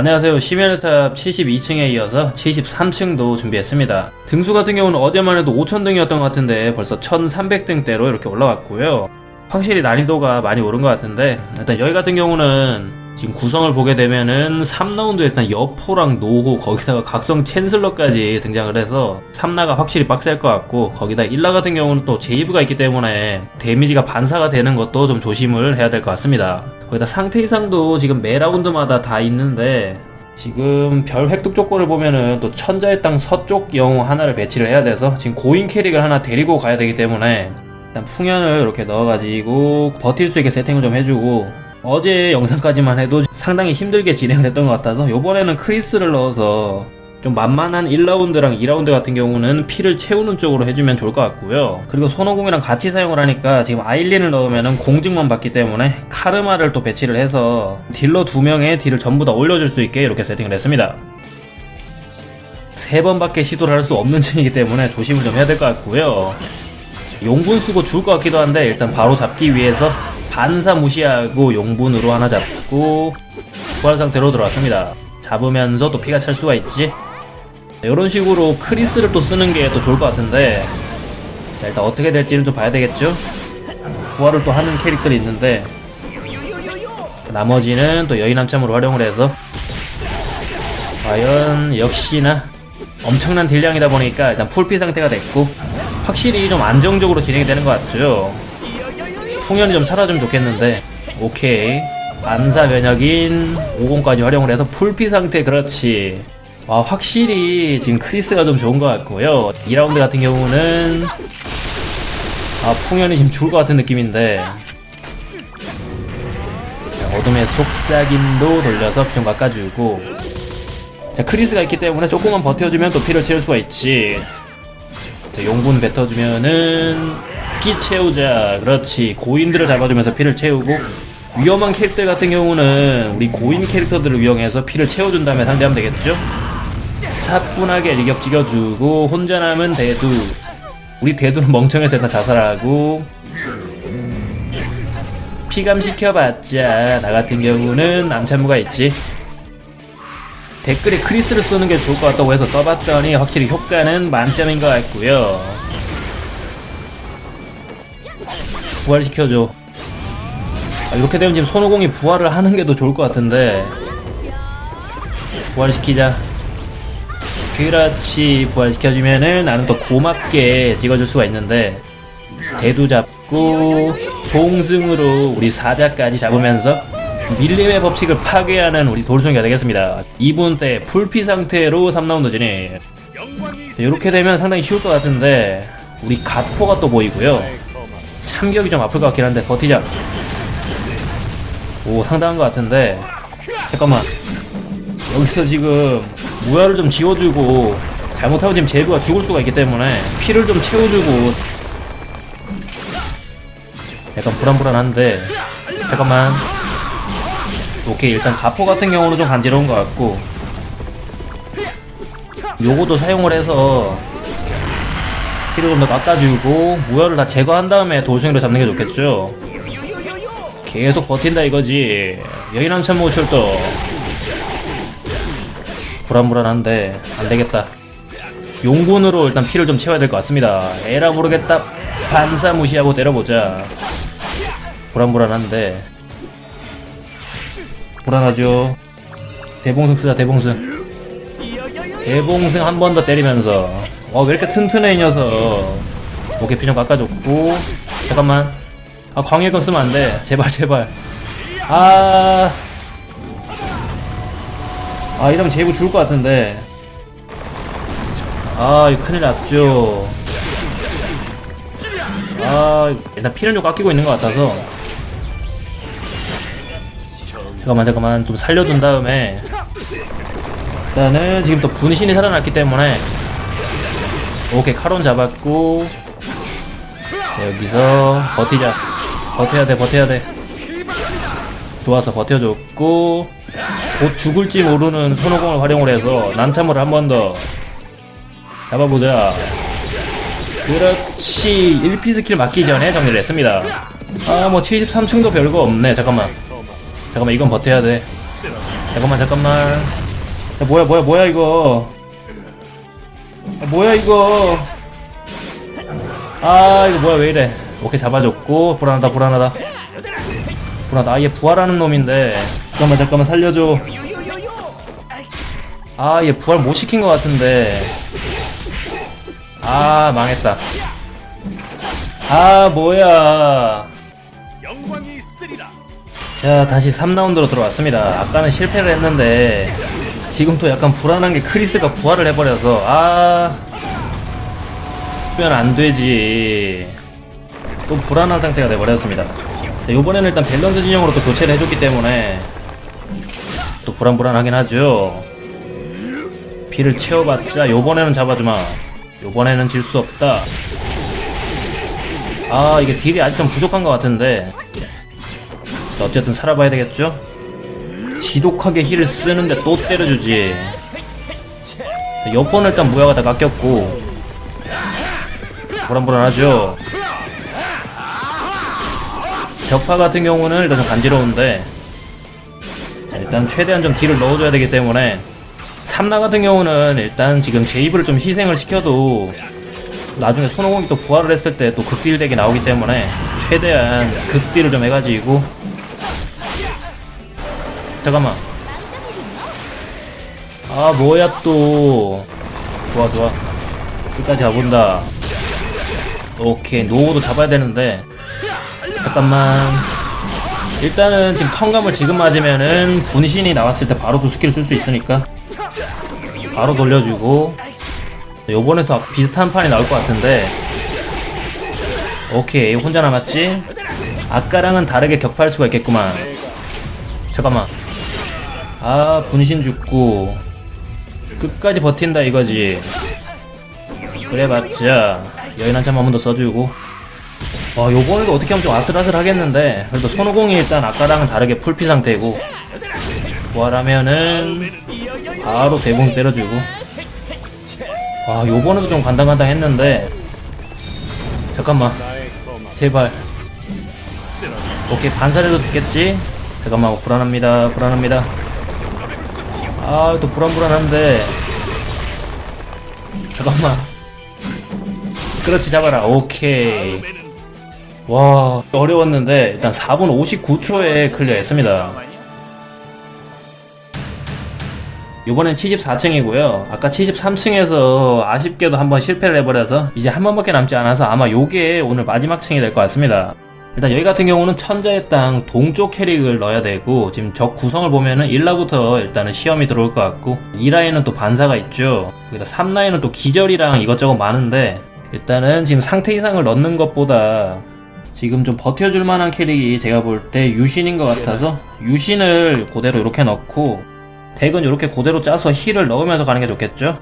안녕하세요. 시메르탑 72층에 이어서 73층도 준비했습니다. 등수 같은 경우는 어제만 해도 5000등이었던 것 같은데 벌써 1300등대로 이렇게 올라왔고요. 확실히 난이도가 많이 오른 것 같은데 일단 여기 같은 경우는 지금 구성을 보게 되면은 3라운드 일단 여포랑 노호 거기다가 각성 챈슬러까지 등장을 해서 3라가 확실히 빡셀 것 같고 거기다 1라 같은 경우는 또 제이브가 있기 때문에 데미지가 반사가 되는 것도 좀 조심을 해야 될 것 같습니다. 거기다 상태 이상도 지금 매 라운드마다 다 있는데 지금 별 획득 조건을 보면은 또 천자의 땅 서쪽 영웅 하나를 배치를 해야 돼서 지금 고인 캐릭을 하나 데리고 가야 되기 때문에 일단 풍연을 이렇게 넣어가지고 버틸 수 있게 세팅을 좀 해주고 어제 영상까지만 해도 상당히 힘들게 진행됐던 것 같아서 이번에는 크리스를 넣어서 좀 만만한 1라운드랑 2라운드 같은 경우는 피를 채우는 쪽으로 해주면 좋을 것 같고요. 그리고 손오공이랑 같이 사용을 하니까 지금 아일린을 넣으면 공증만 받기 때문에 카르마를 또 배치를 해서 딜러 두 명의 딜을 전부 다 올려줄 수 있게 이렇게 세팅을 했습니다. 세 번밖에 시도를 할 수 없는 층이기 때문에 조심을 좀 해야 될 것 같고요. 용분 쓰고 죽을 것 같기도 한데 일단 바로 잡기 위해서 반사 무시하고 용분으로 하나 잡고 부활 상태로 들어왔습니다. 잡으면서 또 피가 찰 수가 있지. 이런 식으로 크리스를 또 쓰는 게또 좋을 것 같은데. 자, 일단 어떻게 될지는 좀 봐야 되겠죠. 부활을 또 하는 캐릭터이 있는데. 나머지는 또 여인함참으로 활용을 해서. 과연 역시나 엄청난 딜량이다 보니까 일단 풀피 상태가 됐고 확실히 좀 안정적으로 진행이 되는 것 같죠. 풍연이 좀 사라지면 좋겠는데. 오케이. 반사 면역인 50까지 활용을 해서 풀피 상태 그렇지 와 확실히 지금 크리스가 좀 좋은 것 같고요. 2라운드 같은 경우는 아 풍연이 지금 죽을 것 같은 느낌인데. 자, 어둠의 속삭임도 돌려서 피 좀 깎아주고. 자 크리스가 있기 때문에 조금만 버텨주면 또 피를 채울 수가 있지. 자 용분 뱉어주면은 피 채우자. 그렇지. 고인들을 잡아주면서 피를 채우고. 위험한 캐릭터 같은 경우는 우리 고인 캐릭터들을 이용해서 피를 채워준 다음에 상대하면 되겠죠? 사뿐하게 일격 찍어주고 혼자 남은 대두. 우리 대두는 멍청해서 일단 자살하고 피감 시켜봤자 나 같은 경우는 남참무가 있지. 댓글에 크리스를 쓰는 게 좋을 것 같다고 해서 써봤더니 확실히 효과는 만점인 것 같고요. 부활시켜줘. 아, 이렇게 되면 지금 손오공이 부활을 하는 게 더 좋을 것 같은데. 부활시키자 그렇지 부활시켜주면은 나는 또 고맙게 찍어줄 수가 있는데 대두 잡고 동승으로 우리 사자까지 잡으면서 밀림의 법칙을 파괴하는 우리 돌송이가 되겠습니다. 2분 때 풀피 상태로 3라운드 진입. 이렇게 되면 상당히 쉬울 것 같은데 우리 가포가 또 보이고요. 참격이 좀 아플 것 같긴 한데 버티자. 오 상당한 것 같은데. 잠깐만. 여기서 지금 무야를 좀 지워주고 잘못하면 지금 제부가 죽을 수가 있기 때문에 피를 좀 채워주고. 약간 불안불안한데. 잠깐만. 오케이 일단 가포 같은 경우는 좀 간지러운 것 같고. 요거도 사용을 해서 피를 좀 더 깎아주고 무혈을 다 제거한 다음에 돌싱으로 잡는 게 좋겠죠? 계속 버틴다 이거지. 여인함 참모 출동 불안불안한데 안되겠다 용군으로 일단 피를 좀 채워야 될 것 같습니다 에라 모르겠다 반사 무시하고 때려보자 불안불안한데 불안하죠 대봉승 쓰자 대봉승 대봉승 한 번 더 때리면서 어, 왜 이렇게 튼튼해, 이 녀석. 오케이, 피좀 깎아줬고. 잠깐만. 아, 광역건 쓰면 안 돼. 제발, 제발. 아. 아, 이러면 제이브 죽을 것 같은데. 아, 이거 큰일 났죠. 아, 일단 좀 깎이고 있는 것 같아서. 잠깐만, 잠깐만. 좀 살려둔 다음에. 일단은 지금 또 분신이 살아났기 때문에 오케이 카론 잡았고 자 여기서 버티자 버텨야 돼 버텨야 돼 좋아서 버텨줬고 곧 죽을지 모르는 손오공을 활용을 해서 난참을 한 번 더 잡아보자. 그렇지. 1피 스킬 맞기 전에 정리를 했습니다. 아 뭐 73층도 별거 없네. 잠깐만. 잠깐만 이건 버텨야 돼. 잠깐만 잠깐만. 야, 뭐야 뭐야 뭐야 이거. 야, 뭐야 이거. 아 이거 뭐야 왜 이래. 오케이 잡아줬고. 불안하다 불안하다. 불안하다. 아얘 부활하는 놈인데 잠깐만 잠깐만 살려줘. 아 얘 부활 못 시킨 것 같은데. 아 망했다. 아 뭐야. 자 다시 3라운드로 들어왔습니다. 아까는 실패를 했는데 지금 또 약간 불안한 게 크리스가 부활을 해버려서 아 하면 안 되지. 또 불안한 상태가 돼버렸습니다. 자, 요번에는 일단 밸런스 진영으로 또 교체를 해줬기 때문에 또 불안불안하긴 하죠 피를 채워봤자 요번에는 잡아주마 요번에는 질 수 없다 아 이게 딜이 아직 좀 부족한 것 같은데 자, 어쨌든 살아봐야 되겠죠? 지독하게 힐을 쓰는데 또 때려주지. 자, 여번은 일단 무야가 다 깎였고. 불안불안하죠? 격파 같은 경우는 일단 좀 간지러운데. 자, 일단 최대한 좀 딜을 넣어줘야 되기 때문에. 삼라 같은 경우는 일단 지금 제이브를 좀 희생을 시켜도 나중에 손오공이 또 부활을 했을 때 또 극딜 덱이 나오기 때문에 최대한 극딜을 좀 해가지고 잠깐만. 아 뭐야 또. 좋아 좋아. 끝까지 가본다. 오케이 노우도 잡아야 되는데. 잠깐만. 일단은 지금 턴감을 지금 맞으면은 분신이 나왔을 때 바로 또 스킬을 쓸 수 있으니까 바로 돌려주고 요번에도 비슷한 판이 나올 것 같은데 오케이 혼자 남았지? 아까랑은 다르게 격파할 수가 있겠구만. 잠깐만. 아 분신 죽고 끝까지 버틴다 이거지. 그래봤자 여인 한참 한 번 더 써주고 와 요번에도 어떻게 하면 좀 아슬아슬 하겠는데 그래도 손오공이 일단 아까랑은 다르게 풀피 상태고 부활하면은 바로 대봉 때려주고. 와 요번에도 좀 간당간당 했는데 잠깐만. 제발. 오케이 반살해도 죽겠지? 잠깐만 불안합니다 불안합니다. 아 또 불안불안한데. 잠깐만. 그렇지 잡아라. 오케이 와 어려웠는데 일단 4분 59초에 클리어했습니다 이번엔 74층이고요. 아까 73층에서 아쉽게도 한번 실패를 해버려서 이제 한 번밖에 남지 않아서 아마 요게 오늘 마지막 층이 될 것 같습니다. 일단 여기 같은 경우는 천자의 땅 동쪽 캐릭을 넣어야 되고 지금 적 구성을 보면은 1라부터 일단은 시험이 들어올 것 같고 2라인은 또 반사가 있죠. 그리고 3라인은 또 기절이랑 이것저것 많은데 일단은 지금 상태 이상을 넣는 것보다 지금 좀 버텨줄 만한 캐릭이 제가 볼 때 유신인 것 같아서 유신을 그대로 이렇게 넣고 덱은 이렇게 그대로 짜서 힐을 넣으면서 가는 게 좋겠죠?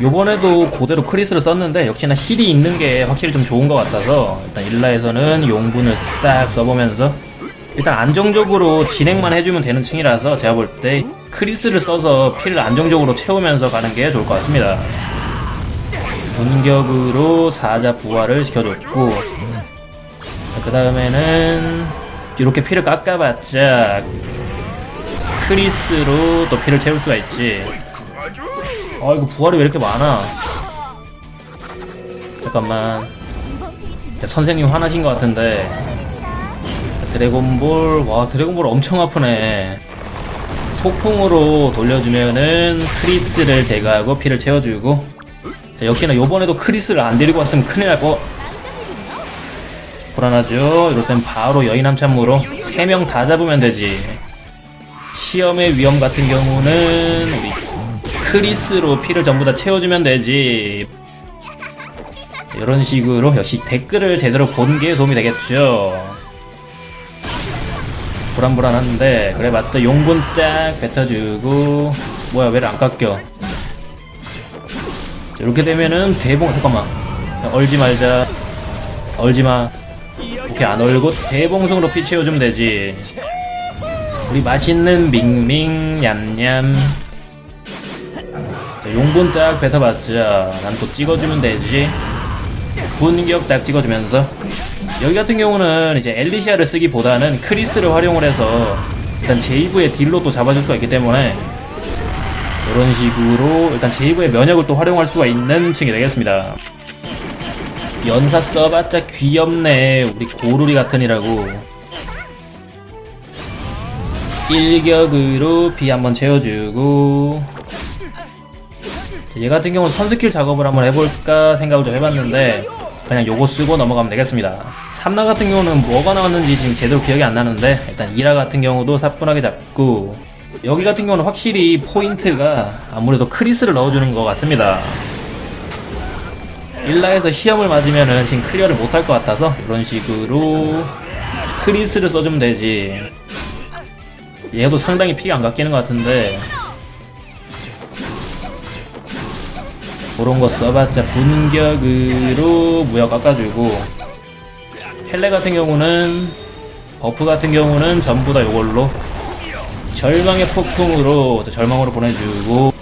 요번에도 그대로 크리스를 썼는데 역시나 힐이 있는 게 확실히 좀 좋은 것 같아서 일단 일라에서는 용분을 딱 써보면서 일단 안정적으로 진행만 해주면 되는 층이라서 제가 볼 때 크리스를 써서 피를 안정적으로 채우면서 가는 게 좋을 것 같습니다. 분격으로 사자 부활을 시켜줬고 그 다음에는 이렇게 피를 깎아봤자 크리스로 또 피를 채울 수가 있지. 아 이거 부활이 왜 이렇게 많아? 잠깐만. 야, 선생님 화나신 것 같은데. 드래곤볼 와 드래곤볼 엄청 아프네. 폭풍으로 돌려주면은 크리스를 제거하고 피를 채워주고. 자, 역시나 요번에도 크리스를 안 데리고 왔으면 큰일 날 거. 불안하죠? 이럴 땐 바로 여인 함참무로 3명 다 잡으면 되지. 시험의 위험 같은 경우는 우리 크리스로 피를 전부 다 채워주면 되지. 이런 식으로 역시 댓글을 제대로 본게 도움이 되겠죠. 불안불안한데 그래 맞다 용분 딱 뱉어주고 뭐야 왜 안 깎여? 자, 이렇게 되면은 대봉 잠깐만. 자, 얼지 말자. 얼지 마. 오케이 안 얼고 대봉성으로 피 채워주면 되지. 우리 맛있는 밍밍 냠냠. 자, 용분 딱 뱉어봤자 난 또 찍어주면 되지. 분격 딱 찍어주면서. 여기 같은 경우는 이제 엘리시아를 쓰기보다는 크리스를 활용을 해서 일단 제이브의 딜로 또 잡아줄 수가 있기 때문에 이런 식으로 일단 제이브의 면역을 또 활용할 수가 있는 층이 되겠습니다. 연사 써봤자 귀엽네 우리 고루리 같으니라고. 일격으로 비 한번 채워주고. 얘 같은 경우는 선스킬 작업을 한번 해볼까 생각을 좀 해봤는데 그냥 요거 쓰고 넘어가면 되겠습니다. 3나 같은 경우는 뭐가 나왔는지 지금 제대로 기억이 안 나는데 일단 2라 같은 경우도 사뿐하게 잡고 여기 같은 경우는 확실히 포인트가 아무래도 크리스를 넣어주는 것 같습니다. 1라에서 시험을 맞으면은 지금 클리어를 못할 것 같아서 이런 식으로 크리스를 써주면 되지. 얘도 상당히 피가 안 깎이는 것 같은데. 그런 거 써봤자 분격으로 무역 깎아주고. 헬레 같은 경우는 버프 같은 경우는 전부 다 이걸로 절망의 폭풍으로 절망으로 보내주고.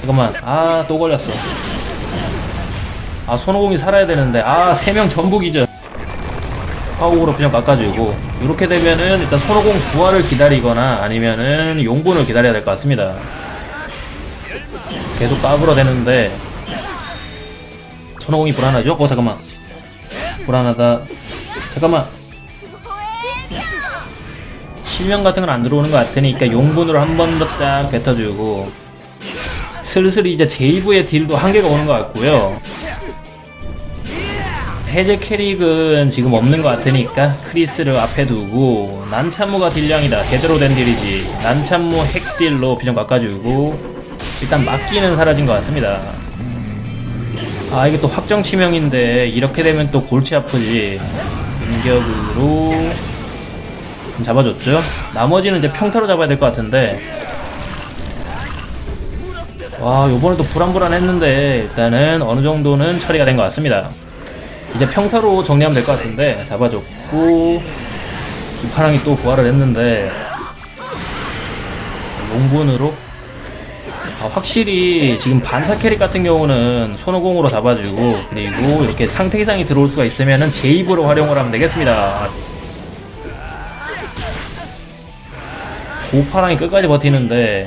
잠깐만. 아 또 걸렸어. 아 손오공이 살아야 되는데. 아 세 명 전부 기절. 파국으로 그냥 깎아주고. 이렇게 되면은 일단 손오공 부활을 기다리거나 아니면은 용분을 기다려야 될 것 같습니다. 계속 까불어 대는데. 손오공이 불안하죠? 어 잠깐만. 불안하다. 잠깐만 실명 같은 건 안 들어오는 것 같으니까 용분으로 한 번 더 딱 뱉어주고. 슬슬 이제 제이브의 딜도 한계가 오는 것 같고요. 해제 캐릭은 지금 없는 것 같으니까 크리스를 앞에 두고 난참무가 딜량이다. 제대로 된 딜이지. 난참무 핵딜로 비좀 깎아주고 일단 막기는 사라진 것 같습니다. 아 이게 또 확정 치명인데 이렇게 되면 또 골치 아프지. 공격으로 좀 잡아줬죠? 나머지는 이제 평타로 잡아야 될 것 같은데. 와 요번에 또 불안불안했는데 일단은 어느 정도는 처리가 된 것 같습니다. 이제 평타로 정리하면 될 것 같은데 잡아줬고 이파랑이 또 부활을 했는데 용분으로? 아, 확실히 지금 반사 캐릭 같은 경우는 손오공으로 잡아주고 그리고 이렇게 상태 이상이 들어올 수가 있으면은 제입으로 활용을 하면 되겠습니다. 고파랑이 끝까지 버티는데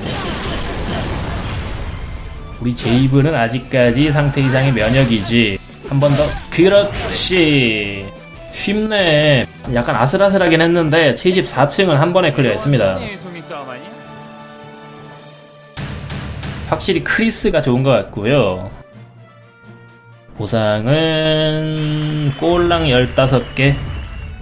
우리 제이브는 아직까지 상태 이상의 면역이지 한 번 더 그렇지 쉽네 약간 아슬아슬하긴 했는데 74층은 한 번에 클리어했습니다? 확실히 크리스가 좋은 것 같고요. 보상은 꼴랑 15개.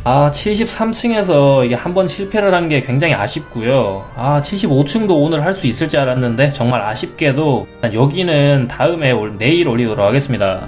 아, 73층에서 이게 한 번 실패를 한 게 굉장히 아쉽고요. 아, 75층도 오늘 할 수 있을 줄 알았는데 정말 아쉽게도 여기는 다음에 올- 내일 올리도록 하겠습니다.